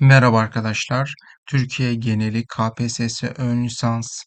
Merhaba arkadaşlar. Türkiye geneli KPSS ön lisans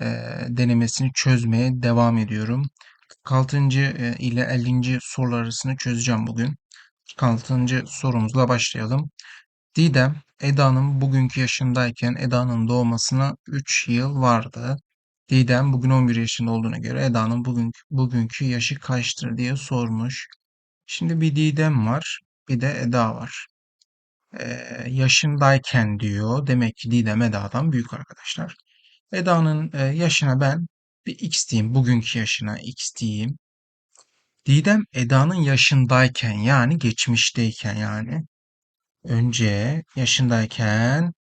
eee, denemesini çözmeye devam ediyorum. 46. eee, ile 50. sorular arasını çözeceğim bugün. 46. sorumuzla başlayalım. Didem, Eda'nın bugünkü yaşındayken Eda'nın doğmasına 3 yıl vardı. Didem bugün 11 yaşında olduğuna göre Eda'nın bugünkü, bugünkü yaşı kaçtır diye sormuş. Şimdi bir Didem var, bir de Eda var. Yaşındayken diyor. Demek ki Didem Eda'dan büyük arkadaşlar. Eda'nın yaşına ben bir x diyeyim. Bugünkü yaşına x diyeyim. Didem Eda'nın yaşındayken yani geçmişteyken yani önce yaşındayken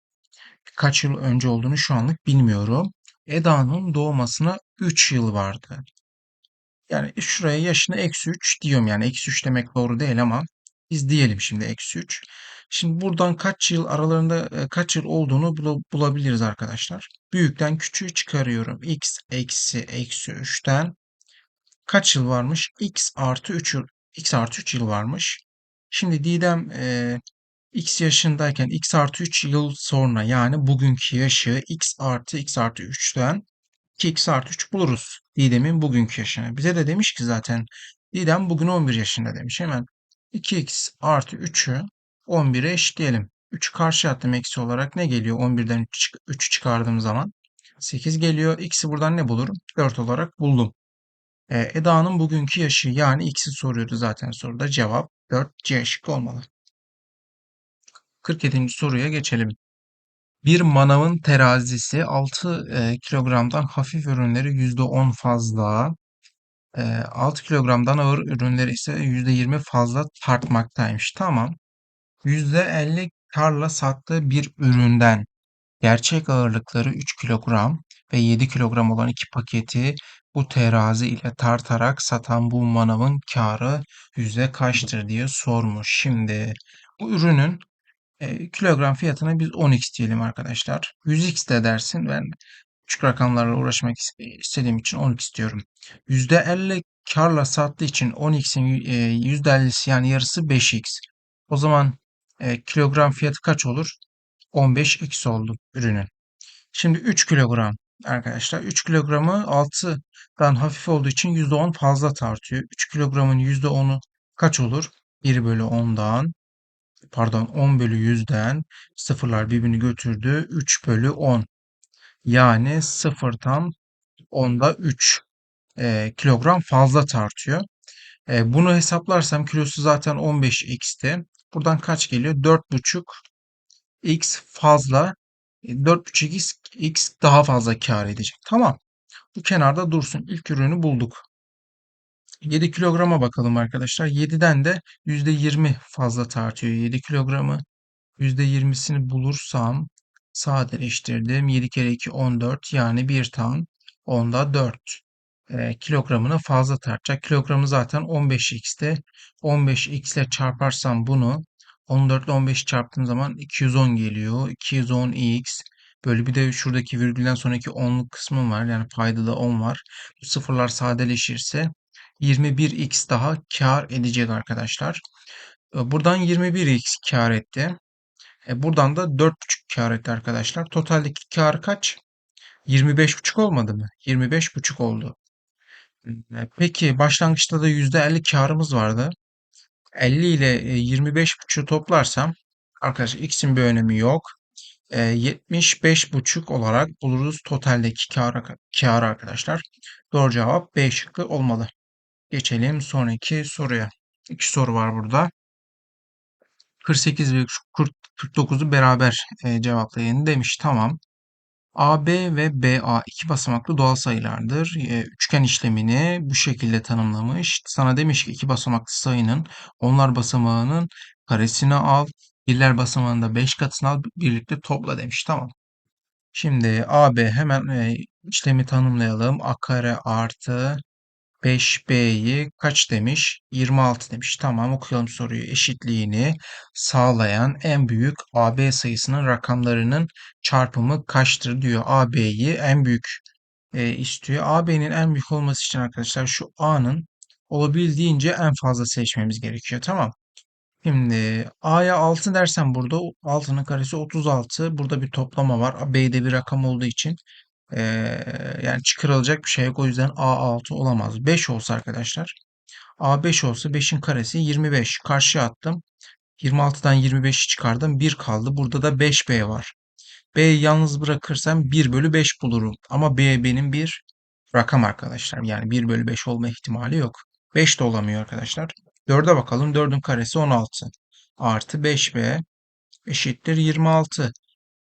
kaç yıl önce olduğunu şu anlık bilmiyorum. Eda'nın doğmasına 3 yıl vardı. Yani şuraya yaşına eksi 3 diyorum yani eksi 3 demek doğru değil ama biz diyelim şimdi eksi 3. Şimdi buradan kaç yıl aralarında kaç yıl olduğunu bula- bulabiliriz arkadaşlar. Büyükten küçüğü çıkarıyorum. x eksi eksi 3'ten kaç yıl varmış? x artı 3 yıl. x artı 3 yıl varmış. Şimdi Didem e, x yaşındayken x artı 3 yıl sonra yani bugünkü yaşı x artı x artı 3'ten 2x artı 3 buluruz. Didem'in bugünkü yaşını. Bize de demiş ki zaten Didem bugün 11 yaşında demiş. Hemen 2x artı 3'ü 11'e eşitleyelim. 3 karşı attım eksi olarak ne geliyor? 11'den 3 çıkardığım zaman 8 geliyor. X'i buradan ne bulurum? 4 olarak buldum. Ee, Eda'nın bugünkü yaşı yani X'i soruyordu zaten soruda. Cevap 4 C şıkkı olmalı. 47. soruya geçelim. Bir manavın terazisi 6 e, kilogramdan hafif ürünleri %10 fazla, e, 6 kilogramdan ağır ürünleri ise %20 fazla tartmaktaymış. Tamam. %50 karla sattığı bir üründen gerçek ağırlıkları 3 kilogram ve 7 kilogram olan iki paketi bu terazi ile tartarak satan bu manavın karı yüzde kaçtır diye sormuş. Şimdi bu ürünün e, kilogram fiyatına biz 10x diyelim arkadaşlar. 100x de dersin. Ben küçük rakamlarla uğraşmak istediğim için 10x diyorum. %50 karla sattığı için 10x'in e, %50'si yani yarısı 5x. O zaman e, kilogram fiyatı kaç olur? 15x oldu ürünün. Şimdi 3 kilogram arkadaşlar. 3 kilogramı 6'dan hafif olduğu için %10 fazla tartıyor. 3 kilogramın %10'u kaç olur? 1 bölü 10'dan pardon 10 bölü 100'den sıfırlar birbirini götürdü. 3 bölü 10. Yani sıfırdan onda 3 e, kilogram fazla tartıyor. E, bunu hesaplarsam kilosu zaten 15x'ti. Buradan kaç geliyor? 4,5 x fazla 4,5x x daha fazla kar edecek. Tamam. Bu kenarda dursun. İlk ürünü bulduk. 7 kilograma bakalım arkadaşlar. 7'den de %20 fazla tartıyor 7 kilogramı. %20'sini bulursam sadeleştirdim. 7 kere 2 14 yani 1 tam onda 4 e, kilogramını fazla tartacak. Kilogramı zaten 15x'te. 15x ile çarparsam bunu 14 ile 15 çarptığım zaman 210 geliyor. 210x böyle bir de şuradaki virgülden sonraki 10'luk kısmım var. Yani paydada 10 var. Bu sıfırlar sadeleşirse 21x daha kar edecek arkadaşlar. E, buradan 21x kar etti. E buradan da 4,5 kar etti arkadaşlar. Totaldeki kar kaç? 25,5 olmadı mı? 25,5 oldu. E, Peki başlangıçta da %50 karımız vardı. 50 ile 25,5'u toplarsam arkadaşlar x'in bir önemi yok. E, 75,5 olarak buluruz totaldeki kar, kar arkadaşlar. Doğru cevap B şıkkı olmalı. Geçelim sonraki soruya. İki soru var burada. 48 ve 49'u beraber e, cevaplayın demiş. Tamam. AB ve BA iki basamaklı doğal sayılardır. E, üçgen işlemini bu şekilde tanımlamış. Sana demiş ki iki basamaklı sayının onlar basamağının karesini al. Birler basamağında 5 katını al. Birlikte topla demiş. Tamam. Şimdi AB hemen e, işlemi tanımlayalım. A kare artı 5B'yi kaç demiş? 26 demiş. Tamam okuyalım soruyu. Eşitliğini sağlayan en büyük AB sayısının rakamlarının çarpımı kaçtır diyor. AB'yi en büyük e, istiyor. AB'nin en büyük olması için arkadaşlar şu A'nın olabildiğince en fazla seçmemiz gerekiyor. Tamam. Şimdi A'ya 6 dersen burada 6'nın karesi 36. Burada bir toplama var. B'de bir rakam olduğu için eee, yani çıkarılacak bir şey yok. O yüzden A 6 olamaz. 5 olsa arkadaşlar. A 5 olsa 5'in karesi 25. Karşıya attım. 26'dan 25'i çıkardım. 1 kaldı. Burada da 5B var. B'yi yalnız bırakırsam 1 bölü 5 bulurum. Ama B benim bir rakam arkadaşlar. Yani 1 bölü 5 olma ihtimali yok. 5 de olamıyor arkadaşlar. 4'e bakalım. 4'ün karesi 16. Artı 5B eşittir 26.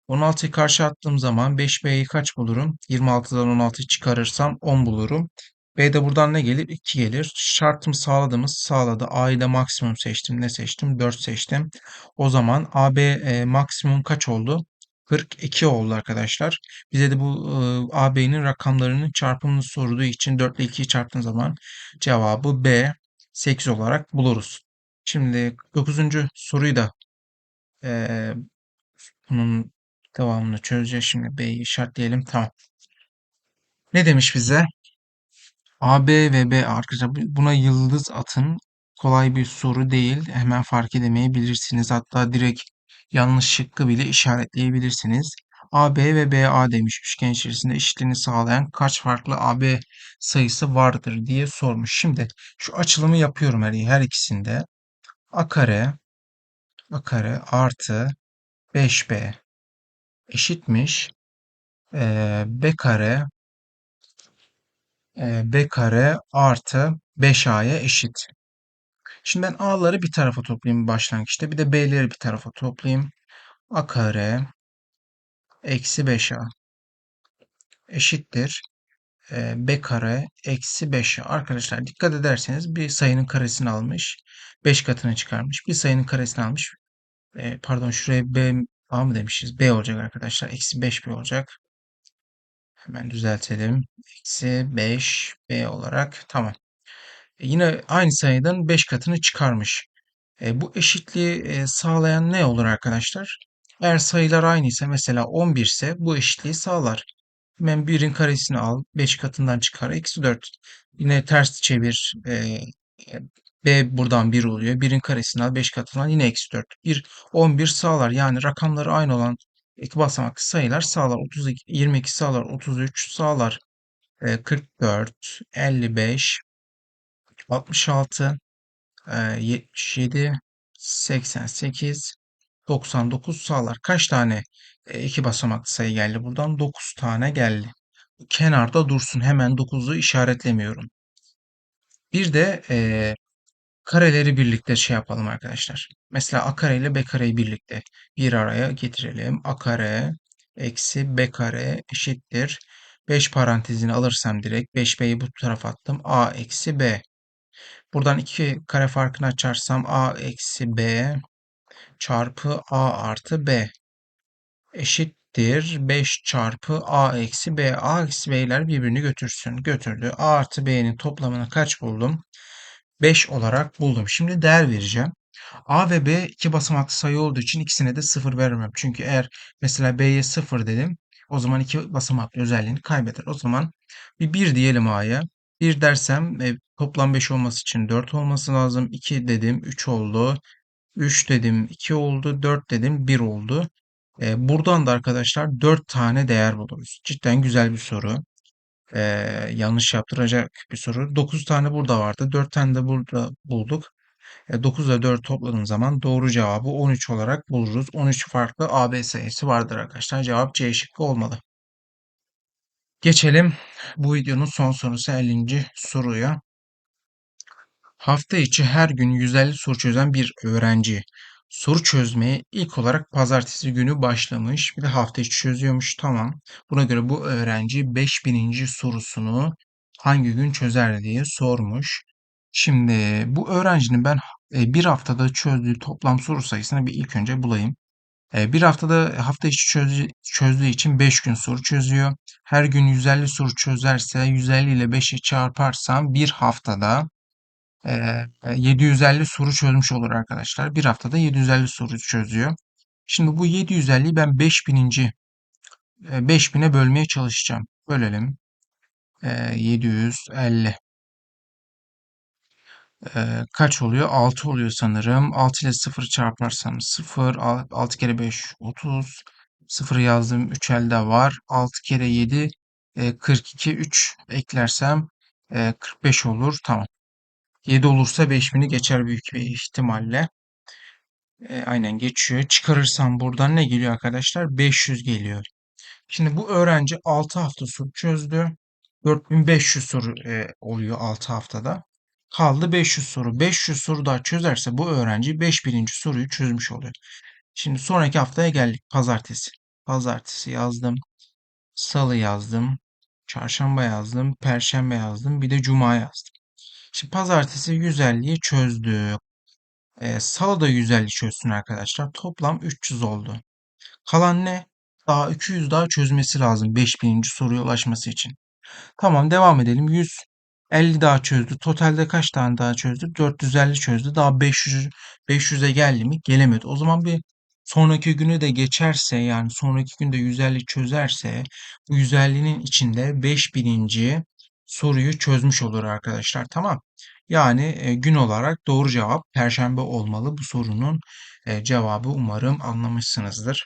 16'yı karşı attığım zaman 5B'yi kaç bulurum? 26'dan 16'yı çıkarırsam 10 bulurum. B'de buradan ne gelir? 2 gelir. Şartımı sağladığımız sağladı. A'yı da maksimum seçtim. Ne seçtim? 4 seçtim. O zaman AB e, maksimum kaç oldu? 42 oldu arkadaşlar. Bize de bu e, AB'nin rakamlarının çarpımını sorduğu için 4 ile 2'yi çarptığın zaman cevabı B 8 olarak buluruz. Şimdi 9. soruyu da e, bunun devamını çözeceğiz. Şimdi B'yi işaretleyelim. Tamam. Ne demiş bize? A, B ve B arkadaşlar bu- buna yıldız atın. Kolay bir soru değil. Hemen fark edemeyebilirsiniz. Hatta direkt yanlış şıkkı bile işaretleyebilirsiniz. A, B ve B, A demiş. Üçgen içerisinde eşitliğini sağlayan kaç farklı A, B sayısı vardır diye sormuş. Şimdi şu açılımı yapıyorum her, her ikisinde. A kare, A kare artı 5B eşitmiş. Ee, B kare e, b kare artı 5a'ya eşit. Şimdi ben a'ları bir tarafa toplayayım başlangıçta. Bir de b'leri bir tarafa toplayayım. a kare eksi 5a eşittir. e, b kare eksi 5a. Arkadaşlar dikkat ederseniz bir sayının karesini almış. 5 katını çıkarmış. Bir sayının karesini almış. E, pardon şuraya b a mı demişiz? b olacak arkadaşlar. Eksi 5b olacak. Hemen düzeltelim. Eksi 5b olarak. Tamam. E, yine aynı sayıdan 5 katını çıkarmış. E, bu eşitliği e, sağlayan ne olur arkadaşlar? Eğer sayılar aynı ise mesela 11 ise bu eşitliği sağlar. Hemen 1'in karesini al. 5 katından çıkar. Eksi 4. Yine ters çevir. E, B buradan 1 oluyor. 1'in karesini al. 5 katından yine eksi 4. 1, 11 sağlar. Yani rakamları aynı olan iki basamaklı sayılar sağlar. 32, 22 sağlar. 33 sağlar. E, 44, 55, 66, e, 77, 88, 99 sağlar. Kaç tane e, iki basamaklı sayı geldi buradan? 9 tane geldi. Kenarda dursun. Hemen 9'u işaretlemiyorum. Bir de e, kareleri birlikte şey yapalım arkadaşlar. Mesela a kare ile b kareyi birlikte bir araya getirelim. a kare eksi b kare eşittir. 5 parantezini alırsam direkt 5b'yi bu tarafa attım. a eksi b Buradan iki kare farkını açarsam a eksi b çarpı a artı b eşittir 5 çarpı a eksi b. a eksi b'ler birbirini götürsün. Götürdü. a artı b'nin toplamını kaç buldum? 5 olarak buldum. Şimdi değer vereceğim. A ve B iki basamaklı sayı olduğu için ikisine de 0 vermem. Çünkü eğer mesela B'ye 0 dedim o zaman iki basamaklı özelliğini kaybeder. O zaman bir 1 diyelim A'ya. 1 dersem e, toplam 5 olması için 4 olması lazım. 2 dedim 3 oldu. 3 dedim 2 oldu. 4 dedim 1 oldu. E, buradan da arkadaşlar 4 tane değer buluruz. Cidden güzel bir soru. E, yanlış yaptıracak bir soru. 9 tane burada vardı. 4 tane de burada bulduk. E, 9 ile 4 topladığım zaman doğru cevabı 13 olarak buluruz. 13 farklı AB sayısı vardır arkadaşlar. Cevap C şıkkı olmalı. Geçelim bu videonun son sorusu 50. soruya. Hafta içi her gün 150 soru çözen bir öğrenci soru çözmeye ilk olarak pazartesi günü başlamış. Bir de hafta içi çözüyormuş. Tamam. Buna göre bu öğrenci 5000. sorusunu hangi gün çözer diye sormuş. Şimdi bu öğrencinin ben e, bir haftada çözdüğü toplam soru sayısını bir ilk önce bulayım. E, bir haftada hafta içi çözdüğü, çözdüğü için 5 gün soru çözüyor. Her gün 150 soru çözerse 150 ile 5'i çarparsam bir haftada 750 soru çözmüş olur arkadaşlar. Bir haftada 750 soru çözüyor. Şimdi bu 750'yi ben 5000. E, 5000'e bölmeye çalışacağım. Bölelim. E, 750. Eee, kaç oluyor? 6 oluyor sanırım. 6 ile 0 çarparsam 0. 6 kere 5 30. 0 yazdım. 3 elde var. 6 kere 7 e, 42. 3 eklersem e, 45 olur. Tamam. 7 olursa 5000'i geçer büyük bir ihtimalle. E, aynen geçiyor. Çıkarırsam buradan ne geliyor arkadaşlar? 500 geliyor. Şimdi bu öğrenci 6 hafta soru çözdü. 4500 soru e, oluyor 6 haftada. Kaldı 500 soru. 500 soru daha çözerse bu öğrenci 5000. soruyu çözmüş oluyor. Şimdi sonraki haftaya geldik. Pazartesi. Pazartesi yazdım. Salı yazdım. Çarşamba yazdım. Perşembe yazdım. Bir de cuma yazdım. Şimdi pazartesi 150'yi çözdük. Ee, salı da 150 çözsün arkadaşlar. Toplam 300 oldu. Kalan ne? Daha 200 daha çözmesi lazım 5000. soruya ulaşması için. Tamam devam edelim. 150 daha çözdü. Totalde kaç tane daha çözdü? 450 çözdü. Daha 500 500'e geldi mi? Gelemedi. O zaman bir sonraki günü de geçerse yani sonraki günde 150 çözerse bu 150'nin içinde 5000. soruyu çözmüş olur arkadaşlar. Tamam. Yani e, gün olarak doğru cevap Perşembe olmalı. Bu sorunun e, cevabı umarım anlamışsınızdır.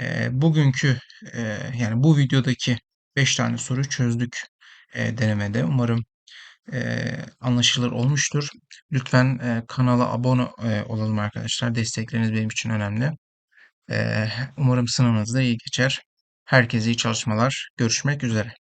E, bugünkü e, yani bu videodaki 5 tane soru çözdük e, denemede. Umarım e, anlaşılır olmuştur. Lütfen e, kanala abone e, olalım arkadaşlar. Destekleriniz benim için önemli. E, umarım sınavınız da iyi geçer. Herkese iyi çalışmalar. Görüşmek üzere.